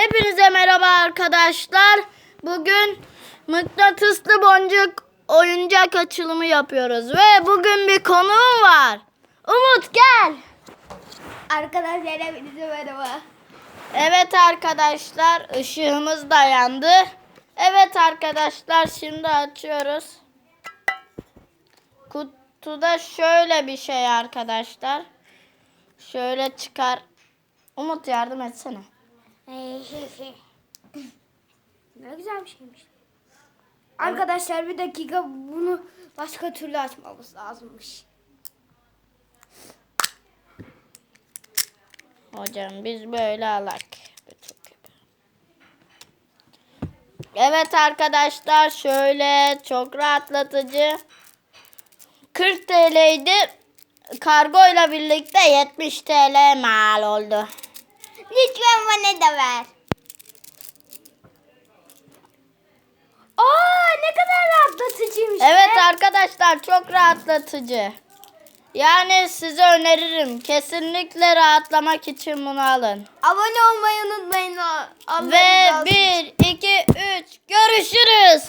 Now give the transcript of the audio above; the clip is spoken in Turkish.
Hepinize merhaba arkadaşlar. Bugün mıknatıslı boncuk oyuncak açılımı yapıyoruz ve bugün bir konuğum var. Umut gel. Arkadaşlar hepinize merhaba. Evet arkadaşlar ışığımız da yandı. Evet arkadaşlar şimdi açıyoruz. Kutuda şöyle bir şey arkadaşlar. Şöyle çıkar. Umut yardım etsene. Ne güzel bir şeymiş. Arkadaşlar bir dakika bunu başka türlü açmamız lazımmış. Hocam biz böyle alak. Evet arkadaşlar şöyle çok rahatlatıcı. 40 TL'ydi. Kargoyla birlikte 70 TL mal oldu. Lütfen bana da ver. Aa ne kadar rahatlatıcıymış. Evet be. arkadaşlar çok rahatlatıcı. Yani size öneririm. Kesinlikle rahatlamak için bunu alın. Abone olmayı unutmayın. Ve razı olsun. 1, 2, 3 görüşürüz.